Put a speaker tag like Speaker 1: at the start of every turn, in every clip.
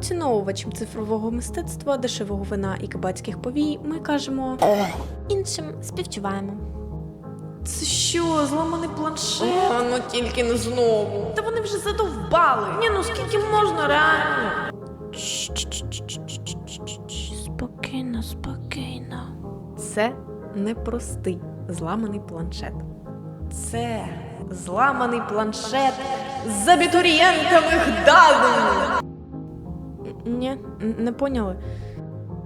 Speaker 1: Поціновувачам цифрового мистецтва, дешевого вина і кабацьких повій ми кажемо
Speaker 2: Іншим співчуваємо.
Speaker 1: Це що, зламаний планшет? О, ну тільки не знову. Та вони вже задовбали. Ні, ну скільки можна реально?
Speaker 2: Спокійно, спокійно.
Speaker 1: Це не простий зламаний планшет. Це зламаний планшет з абітурієнтових даних. Ні, не поняли.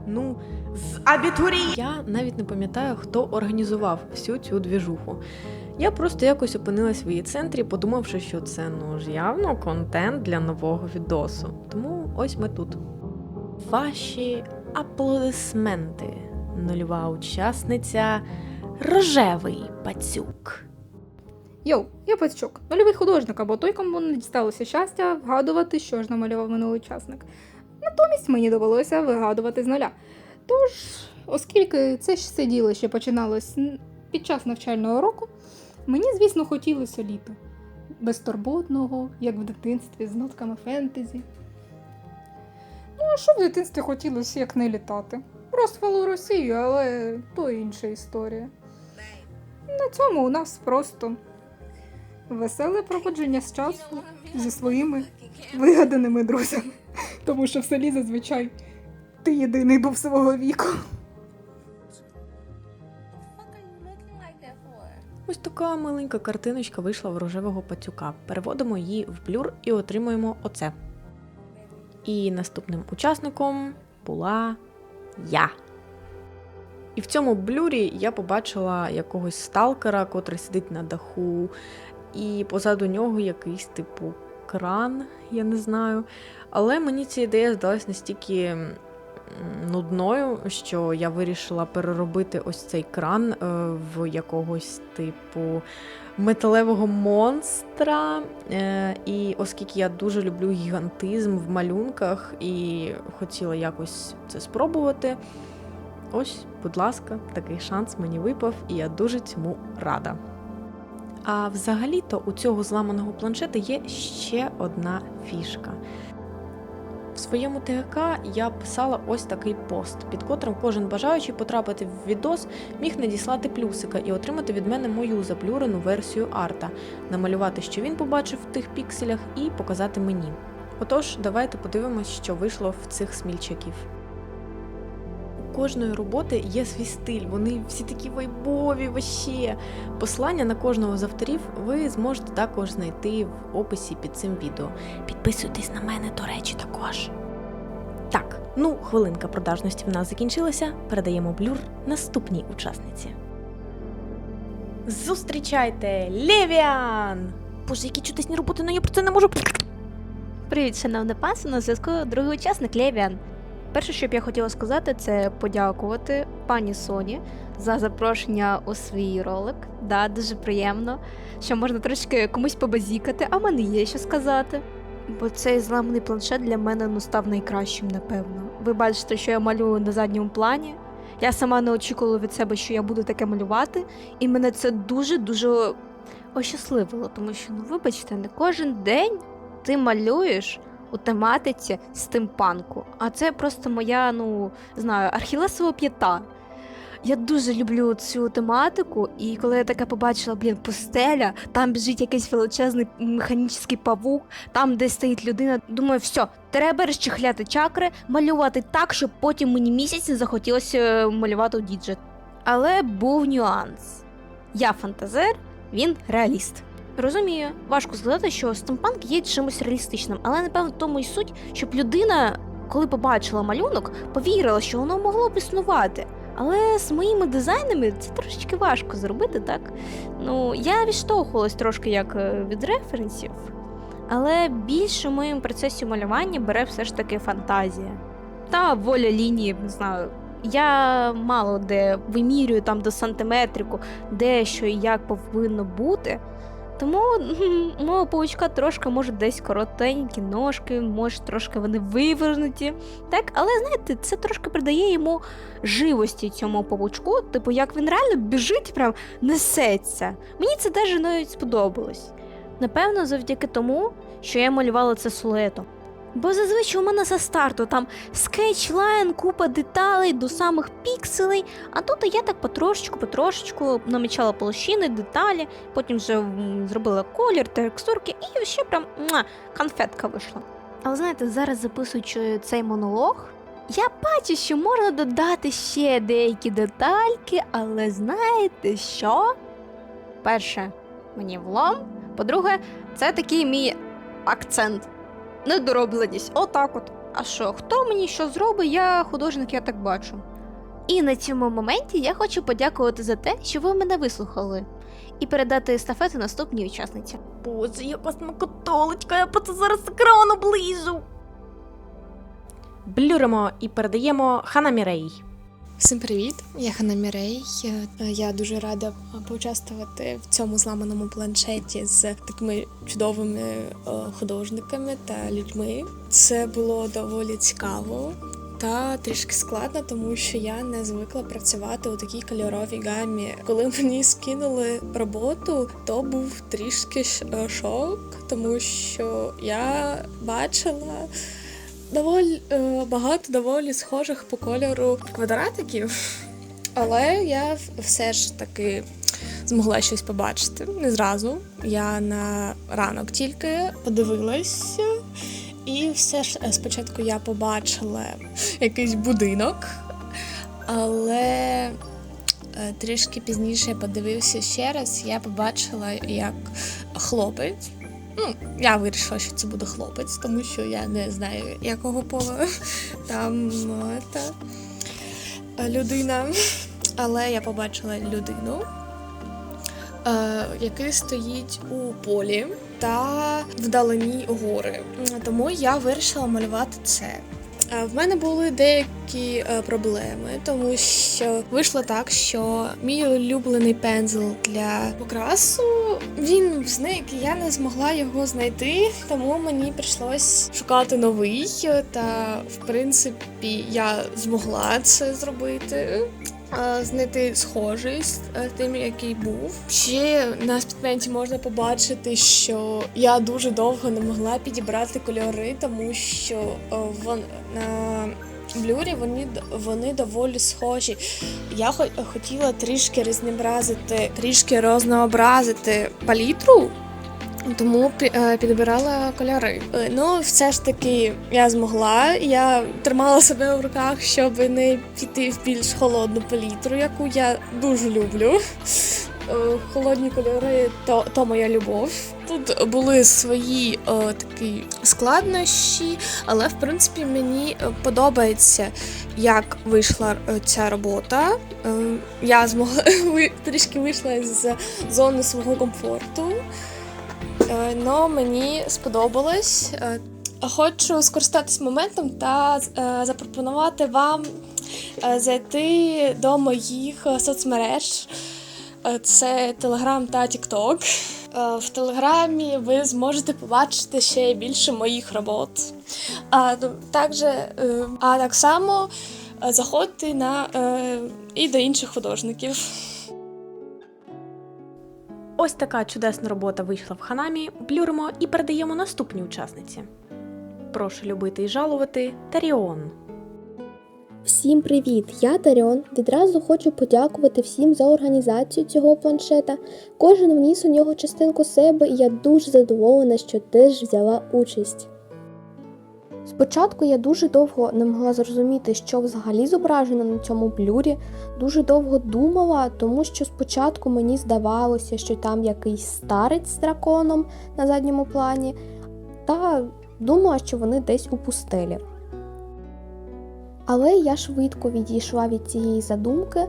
Speaker 1: Ну, з абітурієнтів. Я навіть не пам'ятаю, хто організував всю цю двіжуху. Я просто якось опинилась в її центрі, подумавши, що це ну ж явно контент для нового відосу. Тому ось ми тут. Ваші аплодисменти, нульова учасниця Рожевий пацюк.
Speaker 3: Йоу, я Пацюк, нульовий художник або той, кому не дісталося щастя вгадувати, що ж намалював минулий учасник. Натомість мені довелося вигадувати з нуля. Тож, оскільки це ж сиділо ще починалось під час навчального року, мені, звісно, хотілося літа. Безтурботного, як в дитинстві, з нотками фентезі. Ну, а що в дитинстві хотілося, як не літати? Розпалу Росію, але то інша історія. На цьому у нас просто веселе проводження з часу зі своїми вигаданими друзями. Тому що в селі зазвичай ти єдиний був свого віку.
Speaker 1: Ось така маленька картиночка вийшла в рожевого пацюка. Переводимо її в блюр і отримуємо оце. І наступним учасником була я. І в цьому блюрі я побачила якогось сталкера, котрий сидить на даху, і позаду нього якийсь типу кран, я не знаю. Але мені ця ідея здалась настільки нудною, що я вирішила переробити ось цей кран е, в якогось типу металевого монстра. Е, І оскільки я дуже люблю гігантизм в малюнках і хотіла якось це спробувати. Ось, будь ласка, такий шанс мені випав, і я дуже цьому рада. А взагалі-то у цього зламаного планшета є ще одна фішка. В своєму ТГК я писала ось такий пост, під котрим кожен бажаючий потрапити в відос міг надіслати плюсика і отримати від мене мою заблюрену версію арта, намалювати, що він побачив в тих пікселях, і показати мені. Отож, давайте подивимось, що вийшло в цих смільчаків. Кожної роботи є свій стиль, вони всі такі вайбові, ваще. Посилання на кожного з авторів ви зможете також знайти в описі під цим відео. Підписуйтесь на мене, до речі, також. Так, ну, хвилинка продажності в нас закінчилася. Передаємо блюр наступній учасниці. Зустрічайте Левіан!
Speaker 2: Боже, які чудесні роботи, ну я про це не можу. Привіт, шановне панство, на зв'язку другий учасник Левіан. Перше, що б я хотіла сказати, це подякувати пані Соні за запрошення у свій ролик. Да, дуже приємно, що можна трошки комусь побазікати, а в мене є що сказати. Бо цей зламаний планшет для мене ну, став найкращим, напевно. Ви бачите, що я малюю на задньому плані. Я сама не очікувала від себе, що я буду таке малювати, і мене це дуже-дуже ощасливило, тому що, ну вибачте, не кожен день ти малюєш у тематиці стимпанку. А це просто моя, ну, знаю, архілесова п'ята. Я дуже люблю цю тематику, і коли я таке побачила, блін, пустеля, там біжить якийсь величезний механічний павук, там десь стоїть людина. Думаю, все, треба розчехляти чакри, малювати так, щоб потім мені місяць не захотілося е, малювати у діджет. Але був нюанс. Я фантазер, він реаліст. Розумію, важко сказати, що стимпанк є чимось реалістичним, але напевно в тому і суть, щоб людина, коли побачила малюнок, повірила, що воно могло б існувати. Але з моїми дизайнами це трошечки важко зробити, так? Ну, я відштовхувалась трошки як е, від референсів, але більше в моєму процесі малювання бере все ж таки фантазія. Та воля лінії, не знаю. Я мало де вимірюю там до сантиметрику, де що і як повинно бути. Тому мого паучка трошки може десь коротенькі ножки, може трошки вони вивернуті. Так, але знаєте, це трошки придає йому живості цьому павучку, типу, як він реально біжить, прям несеться. Мені це теж навіть сподобалось. Напевно, завдяки тому, що я малювала це силуетом.
Speaker 4: Бо зазвичай у мене за старту там скетчлайн, купа деталей до самих пікселей, а тут я так потрошечку, потрошечку намічала площини, деталі, потім вже зробила колір, текстурки і ще прям муа, конфетка вийшла. Але знаєте, зараз записуючи цей монолог, я бачу, що можна додати ще деякі детальки, але знаєте що? Перше, мені влом. По-друге, це такий мій акцент. Недоробленість. Отак от. А що, хто мені що зробить, я художник, я так бачу. І на цьому моменті я хочу подякувати за те, що ви мене вислухали, і передати естафету наступній учасниці.
Speaker 1: Боже, я смакотолочка, я просто зараз екран оближу. Блюримо і передаємо Хана Мірей.
Speaker 5: Всім привіт! Я Хана Мірей. Е, Я дуже рада поучаствувати в цьому зламаному планшеті з такими чудовими е, художниками та людьми. Це було доволі цікаво. Та трішки складно, тому що я не звикла працювати у такій кольоровій гамі. Коли мені скинули роботу, то був трішки е, шок, тому що я бачила доволі е, багато доволі схожих по кольору квадратиків, але я все ж таки змогла щось побачити не зразу. Я на ранок тільки подивилася. І все ж е, спочатку я побачила якийсь будинок, але е, трішки пізніше подивився ще раз, я побачила, як хлопець. Ну, я вирішила, що це буде хлопець, тому що я не знаю, якого пола там та е, людина. Але я побачила людину, е, який стоїть у полі та вдалині гори. Тому я вирішила малювати це. Е, В мене були деякі е, проблеми, тому що вийшло так, що мій улюблений пензл для покрасу він зник, я не змогла його знайти, тому мені прийшлось шукати новий. Та в принципі я змогла це зробити. Е, Знайти схожий з е, тим, який був. Ще на спідменті можна побачити, що я дуже довго не могла підібрати кольори, тому що е, вон на блюрі вони, вони доволі схожі. Я хо- хотіла трішки різнообразити, трішки рознообразити палітру. Тому е, підбирала кольори. Е, Ну, все ж таки, я змогла. Я тримала себе в руках, щоб не піти в більш холодну палітру, яку я дуже люблю. Е, Холодні кольори то, то моя любов. Тут були свої е, такі складнощі, але в принципі мені подобається, як вийшла ця робота. Я змогла трішки вийшла з зони свого комфорту. Е, Но мені сподобалось. Е, Хочу скористатись моментом та е, запропонувати вам зайти до моїх соцмереж. Це Telegram та. Е, В Телеграмі ви зможете побачити ще більше моїх робот. А ну, також, а так само заходьте на і до інших художників.
Speaker 1: Ось така чудесна робота вийшла в ханамі. Блюримо і передаємо наступній учасниці. Прошу любити і жалувати Таріон.
Speaker 6: Всім привіт! Я Таріон. Відразу хочу подякувати всім за організацію цього планшета. Кожен вніс у нього частинку себе, і я дуже задоволена, що теж взяла участь. Спочатку я дуже довго не могла зрозуміти, що взагалі зображено на цьому блюрі. Дуже довго думала, тому що спочатку мені здавалося, що там якийсь старець з драконом на задньому плані, та думала, що вони десь у пустелі. Але я швидко відійшла від цієї задумки.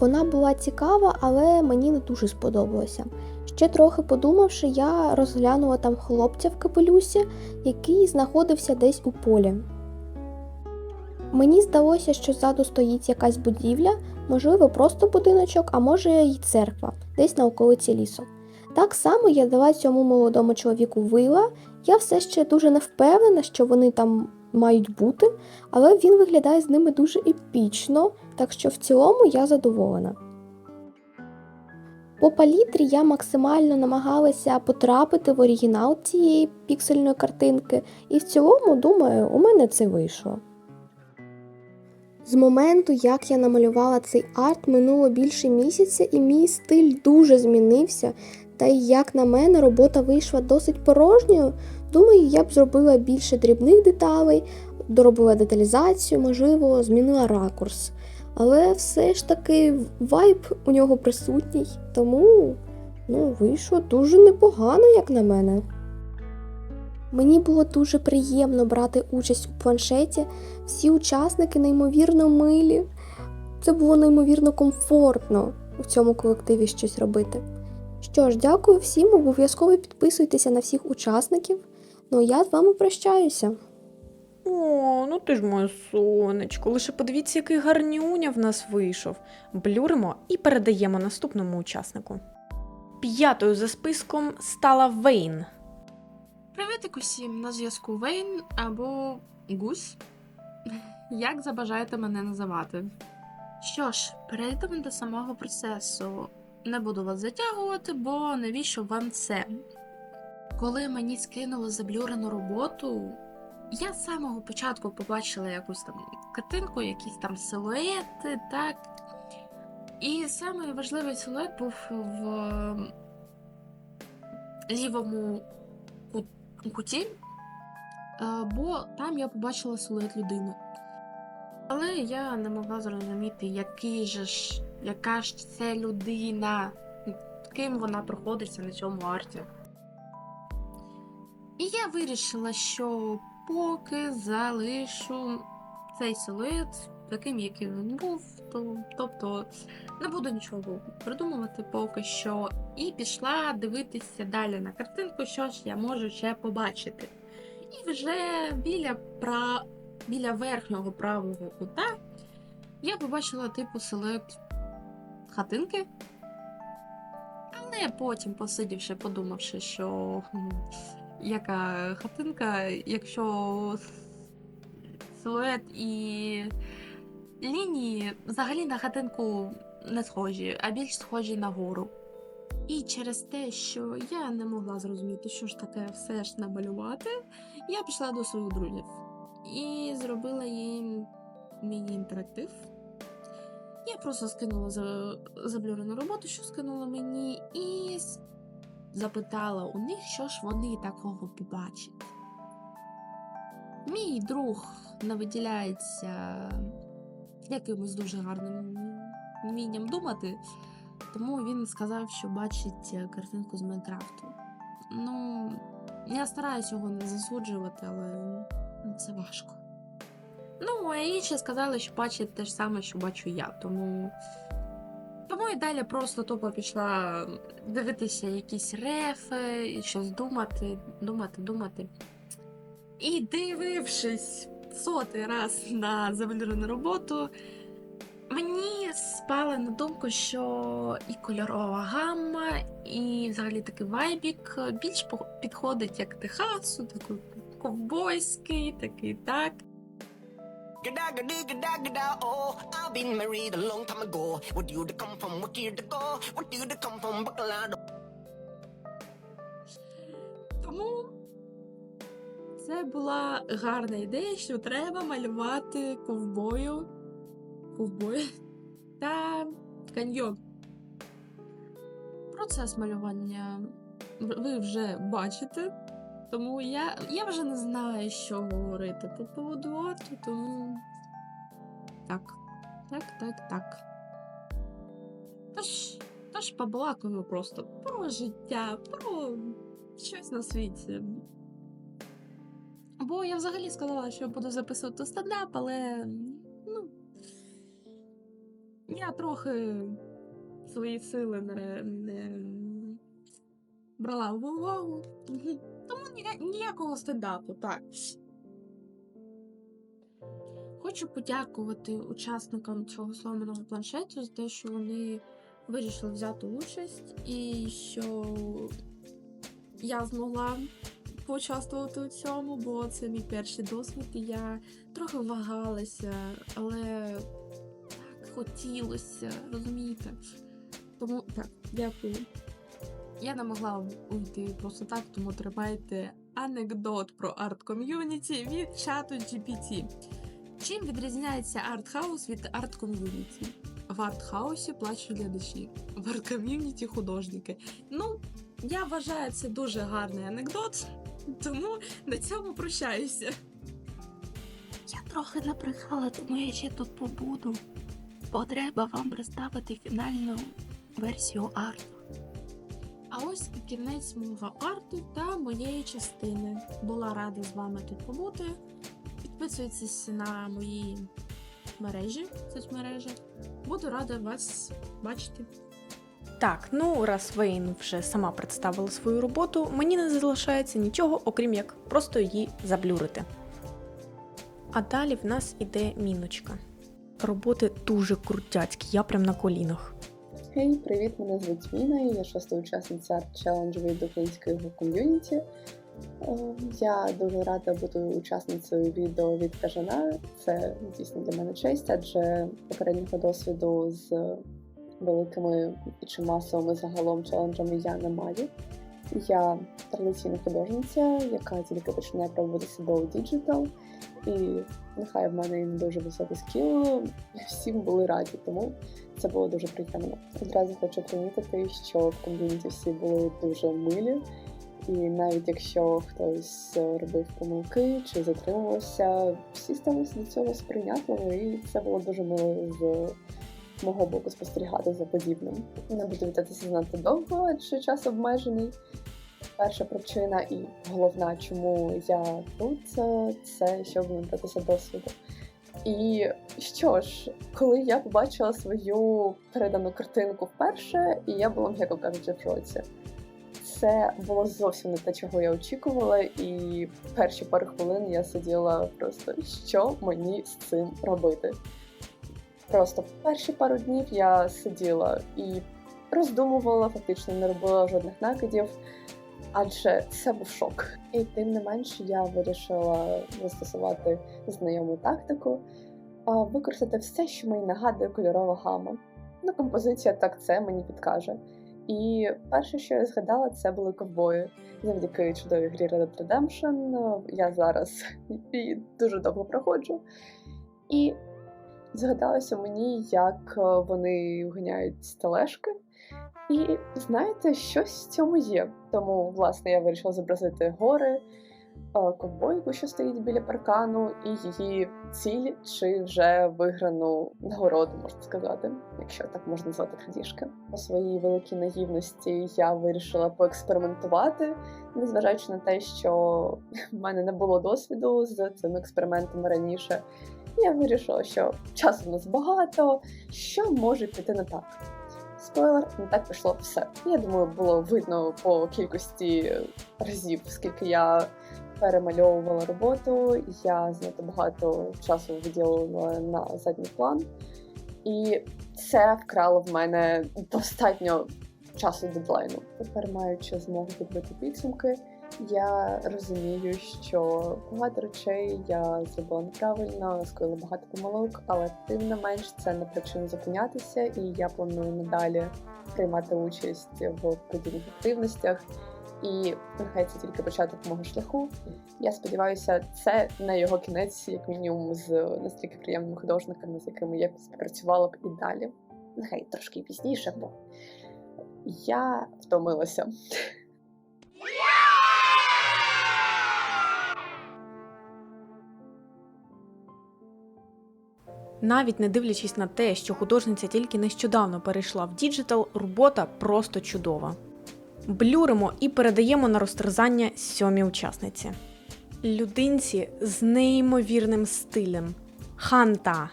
Speaker 6: Вона була цікава, але мені не дуже сподобалося. Ще трохи подумавши, я розглянула там хлопця в капелюсі, який знаходився десь у полі. Мені здалося, що ззаду стоїть якась будівля, можливо, просто будиночок, а може й церква, десь на околиці лісу. Так само я дала цьому молодому чоловіку вила. Я все ще дуже не впевнена, що вони там мають бути, але він виглядає з ними дуже епічно, так що в цілому я задоволена. По палітрі я максимально намагалася потрапити в оригінал цієї піксельної картинки, і в цілому, думаю, у мене це вийшло. З моменту, як я намалювала цей арт, минуло більше місяця, і мій стиль дуже змінився. Та й як на мене, робота вийшла досить порожньою. Думаю, я б зробила більше дрібних деталей, доробила деталізацію, можливо, змінила ракурс. Але все ж таки вайб у нього присутній, тому ну, вийшло дуже непогано, як на мене. Мені було дуже приємно брати участь у планшеті. Всі учасники неймовірно милі. Це було неймовірно комфортно у цьому колективі щось робити. Що ж, дякую всім, обов'язково підписуйтеся на всіх учасників. Ну а я з вами прощаюся.
Speaker 1: О, ну ти ж моє сонечко. Лише подивіться, який гарнюня в нас вийшов. Блюримо і передаємо наступному учаснику. П'ятою за списком стала Вейн.
Speaker 7: Привітик усім на зв'язку Вейн або Гусь. Як забажаєте мене називати? Що ж, перейдемо до самого процесу. Не буду вас затягувати, бо навіщо вам це? Коли мені скинули заблюрену роботу, я з самого початку побачила якусь там картинку, якісь там силуети, так. І самий важливий силует був в лівому кут- куті, е, бо там я побачила силует людини. Але я не могла зрозуміти, який же ж, яка ж це людина, ким вона проходиться на цьому арті. І я вирішила, що поки залишу цей силует таким, яким він був, то, тобто не буду нічого придумувати поки що. І пішла дивитися далі на картинку, що ж я можу ще побачити. І вже біля, пра... біля верхнього правого кута я побачила типу силует хатинки. Але потім, посидівши, подумавши, що яка хатинка, якщо силует і лінії взагалі на хатинку не схожі, а більш схожі на гору. І через те, що я не могла зрозуміти, що ж таке все ж намалювати, я пішла до своїх друзів і зробила їм міні-інтерактив. Я просто скинула заблюрену роботу, що скинула мені, і запитала у них, що ж вони такого побачать. Мій друг не виділяється якимось дуже гарним вмінням думати, тому він сказав, що бачить е, картинку з Майнкрафту. Ну, я стараюся його не засуджувати, але ну, це важко. Ну, а інші сказали, що бачать те ж саме, що бачу я, тому. Тому і далі просто тупо пішла дивитися якісь рефи, і щось думати, думати, думати. І дивившись сотий раз на завалену роботу, мені спала на думку, що і кольорова гамма, і взагалі такий вайбік більш підходить як Техасу, такий ковбойський, такий так.
Speaker 8: Gada gada gada gada oh I've been married a long time ago What do you come from what year to go What do you come from Bacalado
Speaker 7: Тому це була гарна ідея, що треба малювати ковбою, ковбою та каньйон. Процес малювання ви вже бачите, тому я, я вже не знаю, що говорити по поводу арту, тому так, так, так, так. Тож, тож побалакуємо просто про життя, про щось на світі. Бо я взагалі сказала, що буду записувати стендап, але ну. Я трохи свої сили не, не брала в увагу. Нія- ніякого стендапу, так. Хочу подякувати учасникам цього сломаного планшету за те, що вони вирішили взяти участь і що я змогла поучаствувати у цьому, бо це мій перший досвід, і я трохи вагалася, але так хотілося, розумієте? тому так, дякую. Я не могла уйти просто так, тому тримайте анекдот про арт-ком'юніті від чату GPT. Чим відрізняється арт-хаус від арт-ком'юніті? В арт-хаусі плачуть глядачі, в арт-ком'юніті художники. Ну, я вважаю це дуже гарний анекдот, тому на цьому прощаюся.
Speaker 9: Я трохи набрехала, тому я ще тут побуду. Бо треба вам представити фінальну версію арту.
Speaker 7: А ось і кінець мого арту та моєї частини. Була рада з вами тут побути. Підписуйтесь на мої мережі, соцмережі. Буду рада вас бачити.
Speaker 1: Так, ну раз Вейн вже сама представила свою роботу, мені не залишається нічого, окрім як просто її заблюрити. А далі в нас іде міночка. Роботи дуже крутяцькі, я прям на колінах.
Speaker 10: Хей, привіт! Мене звуть Міна, я шоста учасниця арт-челенджу від українського ком'юніті. Е, Я дуже рада бути учасницею відео від Кажана. Це дійсно для мене честь, адже попереднього досвіду з великими і чи масовими загалом челенджами я не маю. Я традиційна художниця, яка тільки починає себе у діджитал. І нехай в мене не дуже високий скіл, всім були раді, тому це було дуже приємно. Одразу хочу помітити, що в ком'юніті всі були дуже милі, і навіть якщо хтось робив помилки чи затримувався, всі ставилися до цього сприйнятливо, і це було дуже мило з мого боку спостерігати за подібним. Не буду вітатися занадто довго, адже час обмежений. Перша причина і головна, чому я тут, це- це щоб набратися досвіду. І що ж, коли я побачила свою передану картинку вперше, і я була, м'яко кажучи, в шоці. Це було зовсім не те, чого я очікувала, і перші пару хвилин я сиділа просто, що мені з цим робити. Просто перші пару днів я сиділа і роздумувала, фактично не робила жодних накидів, адже це був шок. І тим не менш я вирішила застосувати знайому тактику, використати все, що мені нагадує кольорова гама. Ну, композиція так це мені підкаже. І перше, що я згадала, це були ковбої. Завдяки чудовій грі Red Dead Redemption е, я зараз її дуже довго проходжу. І згадалося мені, як е, вони вганяють тележки. І знаєте, щось в цьому є. Тому, власне, я вирішила зобразити гори, е, ковбойку, що стоїть біля паркану, і її ціль чи вже виграну нагороду, можна сказати, якщо так можна назвати крадіжки. По своїй великій наївності я вирішила поекспериментувати, незважаючи на те, що в мене не було досвіду з цими експериментами раніше. Я вирішила, що часу в нас багато, що може піти не так. Спойлер, не так пішло все. Я думаю, було видно по кількості разів, скільки я перемальовувала роботу. Я знато багато часу виділила на задній план, і це вкрало в мене достатньо часу дедлайну. Тепер маючи змогу підбити підсумки, я розумію, що багато речей я зробила неправильно, скоїла багато помилок, але тим не менш це не причина зупинятися, і я планую надалі приймати участь в подібних активностях. І нехай це тільки початок мого шляху. Я сподіваюся, це не його кінець, як мінімум, з настільки приємними художниками, з якими я співпрацювала б і далі. Нехай трошки пізніше, бо я втомилася.
Speaker 1: Навіть не дивлячись на те, що художниця тільки нещодавно перейшла в діджитал, робота просто чудова. Блюримо і передаємо на розтерзання сьомій учасниці. Людинці з неймовірним стилем. Ханта.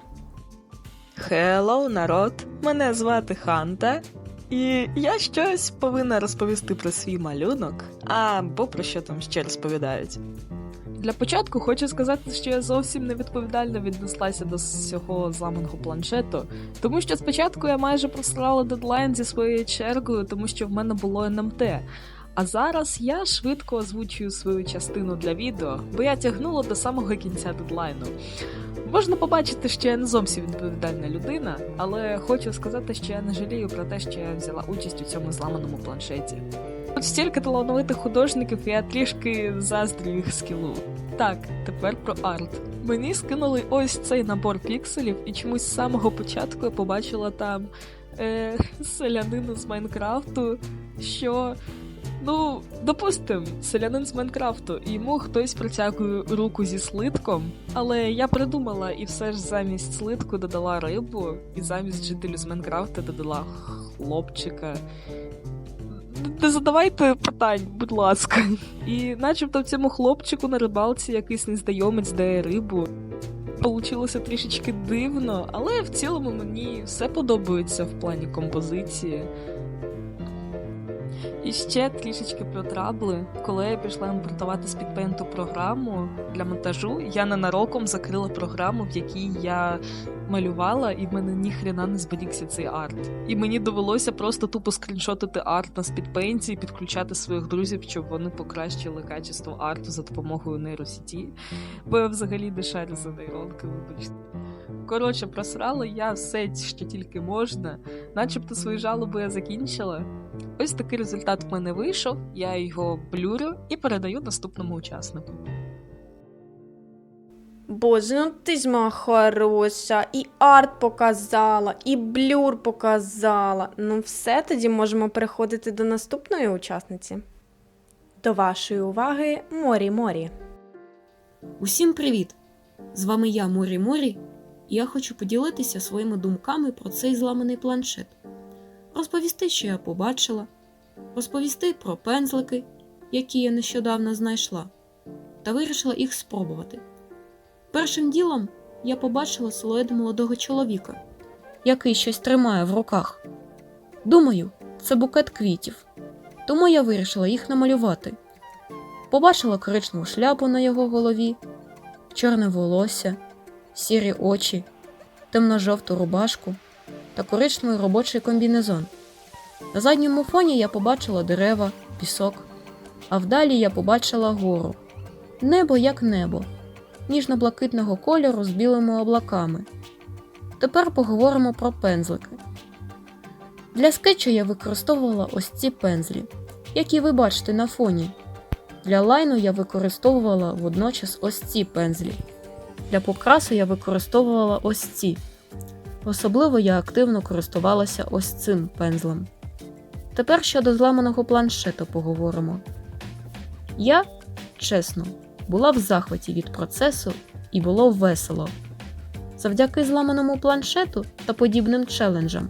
Speaker 11: Хеллоу, народ! Мене звати Ханта, і я щось повинна розповісти про свій малюнок, або про що там ще розповідають. Для початку хочу сказати, що я зовсім невідповідально віднеслася до цього зламаного планшету, тому що спочатку я майже просрала дедлайн зі своєю чергою, тому що в мене було НМТ. А зараз я швидко озвучую свою частину для відео, бо я тягнула до самого кінця дедлайну. Можна побачити, що я не зовсім відповідальна людина, але хочу сказати, що я не жалію про те, що я взяла участь у цьому зламаному планшеті. Тут стільки талановитих художників, я трішки заздрю їх скілу. Так, тепер про арт. Мені скинули ось цей набор пікселів, і чомусь з самого початку я побачила там е, селянину з Майнкрафту, що. Ну, допустим, селянин з Майнкрафту, і йому хтось протягує руку зі слитком, але я придумала і все ж замість слитку додала рибу, і замість жителю з Майнкрафта додала хлопчика. Не задавайте питань, будь ласка. І начебто в цьому хлопчику на рибалці якийсь незнайомець дає рибу. Получилося трішечки дивно, але в цілому мені все подобається в плані композиції. І ще трішечки про трабли. Коли я пішла імпортувати з підпейнту програму для монтажу, я ненароком закрила програму, в якій я малювала, і в мене ніхрена не зберігся цей арт. І мені довелося просто тупо скріншотити арт на спідпейнті і підключати своїх друзів, щоб вони покращили качество арту за допомогою нейросіті. Бо я взагалі не шарю за нейронки, вибачте. Коротше, просрала я все, що тільки можна. Начебто свої жалоби я закінчила. Ось такий результат в мене вийшов, я його блюрю і передаю наступному учаснику.
Speaker 1: Боже, ну ти ж моя хороша, і арт показала, і блюр показала. Ну все, тоді можемо переходити до наступної учасниці. До вашої уваги Морі Морі.
Speaker 12: Усім привіт! З вами я Морі Морі, і я хочу поділитися своїми думками про цей зламаний планшет, розповісти, що я побачила, розповісти про пензлики, які я нещодавно знайшла, та вирішила їх спробувати. Першим ділом я побачила силует молодого чоловіка, який щось тримає в руках. Думаю, це букет квітів, тому я вирішила їх намалювати. Побачила коричневу шляпу на його голові, чорне волосся, сірі очі, темно-жовту рубашку та коричневий робочий комбінезон. На задньому фоні я побачила дерева, пісок, а вдалі я побачила гору. Небо як небо, ніжно-блакитного кольору з білими облаками. Тепер поговоримо про пензлики. Для скетчу я використовувала ось ці пензлі, які ви бачите на фоні. Для лайну я використовувала водночас ось ці пензлі. Для покрасу я використовувала ось ці. Особливо я активно користувалася ось цим пензлем. Тепер щодо зламаного планшету поговоримо. Я, чесно, була в захваті від процесу і було весело. Завдяки зламаному планшету та подібним челенджам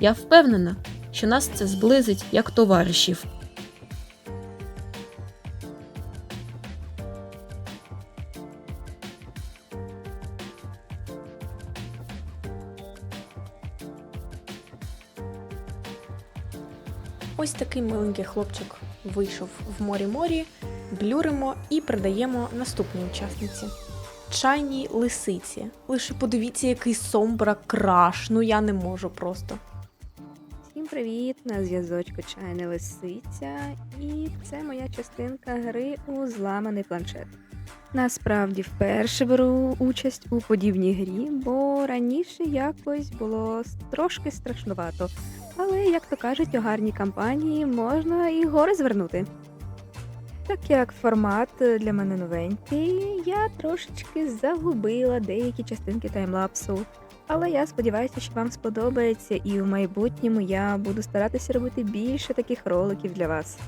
Speaker 12: я впевнена, що нас це зблизить як товаришів.
Speaker 1: Такий миленький хлопчик вийшов в морі морі, блюримо і передаємо наступній учасниці. Чайній лисиці. Лише подивіться, який сомбра краш. Ну я не можу просто.
Speaker 4: Всім привіт! На зв'язочку чайна лисиця, і це моя частинка гри у зламаний планшет. Насправді вперше беру участь у подібній грі, бо раніше якось було трошки страшнувато. Але, як то кажуть, у гарній кампанії можна і гори звернути. Так як формат для мене новенький, я трошечки загубила деякі частинки таймлапсу. Але я сподіваюся, що вам сподобається, і в майбутньому я буду старатися робити більше таких роликів для вас.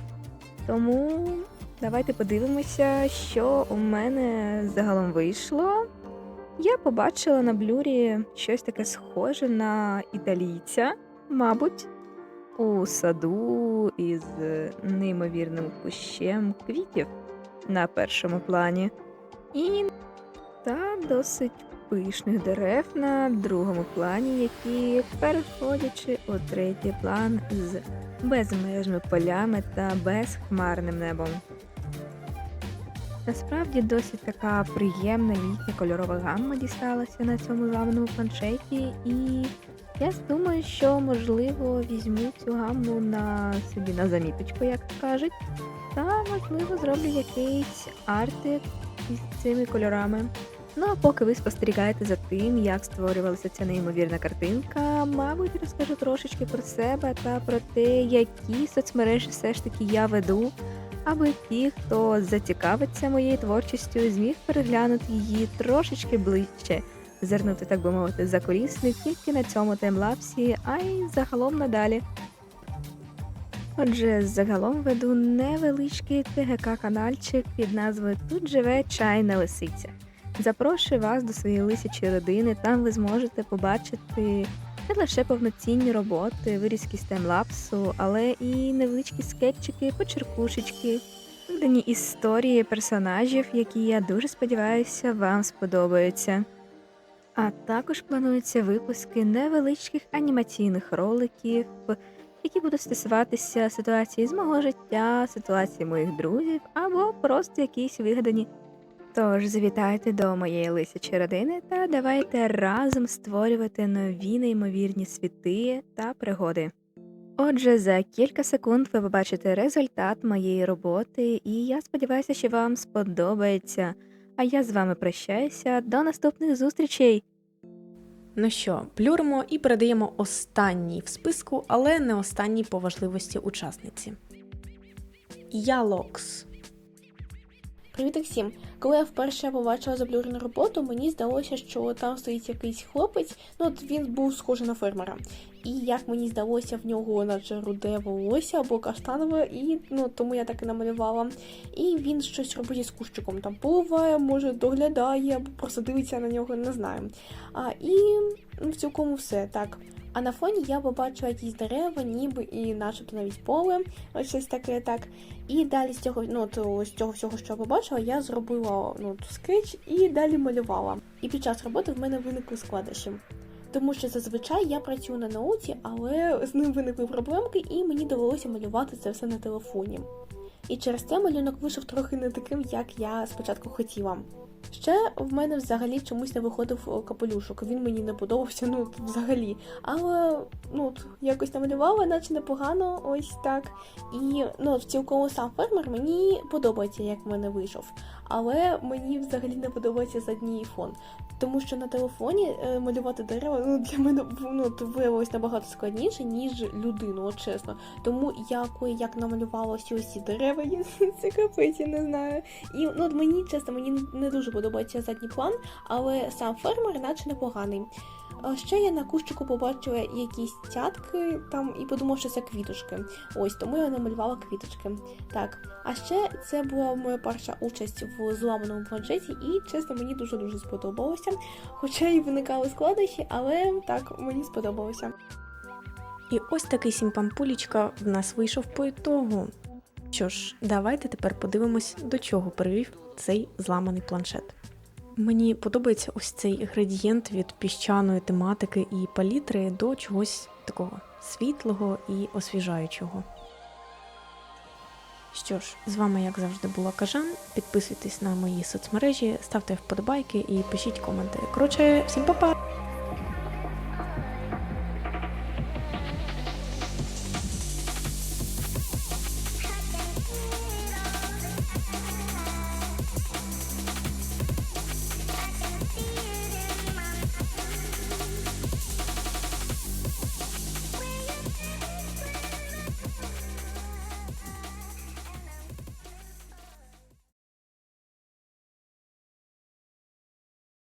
Speaker 4: Тому давайте подивимося, що у мене загалом вийшло. Я побачила на блюрі щось таке схоже на італійця, мабуть, у саду із неймовірним кущем квітів на першому плані. І та досить пишних дерев на другому плані, які, переходячи у третій план з безмежними полями та безхмарним небом. Насправді досить така приємна літня кольорова гамма дісталася на цьому зламаному планшеті, і я думаю, що можливо візьму цю гамму на собі на заміточку, як кажуть, та можливо зроблю якийсь артик із цими кольорами. Ну а поки ви спостерігаєте за тим, як створювалася ця неймовірна картинка, мабуть, розкажу трошечки про себе та про те, які соцмережі все ж таки я веду, аби ті, хто зацікавиться моєю творчістю, зміг переглянути її трошечки ближче, зернути, так би мовити, за коліс не тільки на цьому таймлапсі, а й загалом надалі. Отже, загалом веду невеличкий ТГК-канальчик під назвою Тут живе чайна лисиця. Запрошую вас до своєї лисячої родини. Там ви зможете побачити не лише повноцінні роботи, вирізки з таймлапсу, але і невеличкі скетчики, почеркушечки, видані історії персонажів, які я дуже сподіваюся вам сподобаються. А також плануються випуски невеличких анімаційних роликів, які будуть стосуватися ситуації з мого життя, ситуації моїх друзів або просто якісь вигадані Тож завітайте до моєї лисячої родини та давайте разом створювати нові неймовірні світи та пригоди. Отже, за кілька секунд ви побачите результат моєї роботи, і я сподіваюся, що вам сподобається. А я з вами прощаюся до наступних зустрічей!
Speaker 1: Ну що, плюримо і передаємо останній в списку, але не останній по важливості учасниці. Ялокс.
Speaker 13: Привіт всім! Коли я вперше побачила заблюрену роботу, мені здалося, що там стоїть якийсь хлопець, ну от він був схожий на фермера. І як мені здалося, в нього наче руде волосся або каштанове, і ну тому я так і намалювала. І він щось робить із кущиком, там поливає, може доглядає, або просто дивиться на нього, не знаю. А, І ну, в цілком все так. А на фоні я побачила якісь дерева, ніби і начебто навіть поле, ось щось таке так. І далі з цього, ну, то, з цього всього, що я побачила, я зробила ну, скетч і далі малювала. І під час роботи в мене виникли складнощі. Тому що зазвичай я працюю на науці, але з ним виникли проблемки, і мені довелося малювати це все на телефоні. І через це малюнок вийшов трохи не таким, як я спочатку хотіла. Ще в мене взагалі чомусь не виходив капелюшок. Він мені не подобався, ну взагалі. Але ну якось намалювала, наче непогано, ось так. І ну, цілком сам фермер мені подобається, як в мене вийшов. Але мені взагалі не подобається задній фон. Тому що на телефоні е, малювати дерева ну, для мене ну, виявилось набагато складніше, ніж людину, от чесно. Тому я як намалювалося ось ці дерева, я це капець, я не знаю. І ну, от мені чесно, мені не дуже подобається задній план, але сам фермер, наче непоганий. Ще я на кущику побачила якісь цятки там і подумала, що це квіточки. Ось тому я намалювала квіточки. Так, а ще це була моя перша участь в зламаному планшеті, і чесно, мені дуже дуже сподобалося. Хоча й виникали складнощі, але так мені сподобалося.
Speaker 1: І ось такий сімпампулічка в нас вийшов по ітогу. Що ж, давайте тепер подивимось, до чого привів цей зламаний планшет. Мені подобається ось цей градієнт від піщаної тематики і палітри до чогось такого світлого і освіжаючого. Що ж, з вами, як завжди, була Кажан. Підписуйтесь на мої соцмережі, ставте вподобайки і пишіть коменти. Коротше, всім па-па!